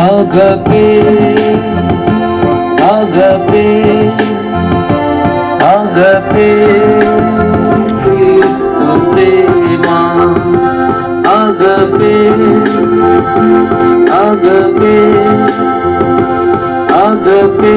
agape agape agape கிறிஸ்து பிரேமா agape agape agape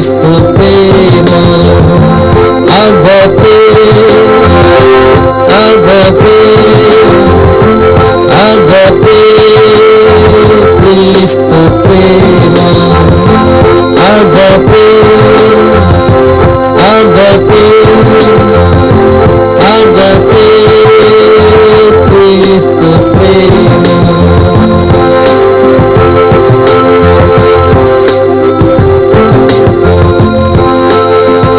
క్రీస్తు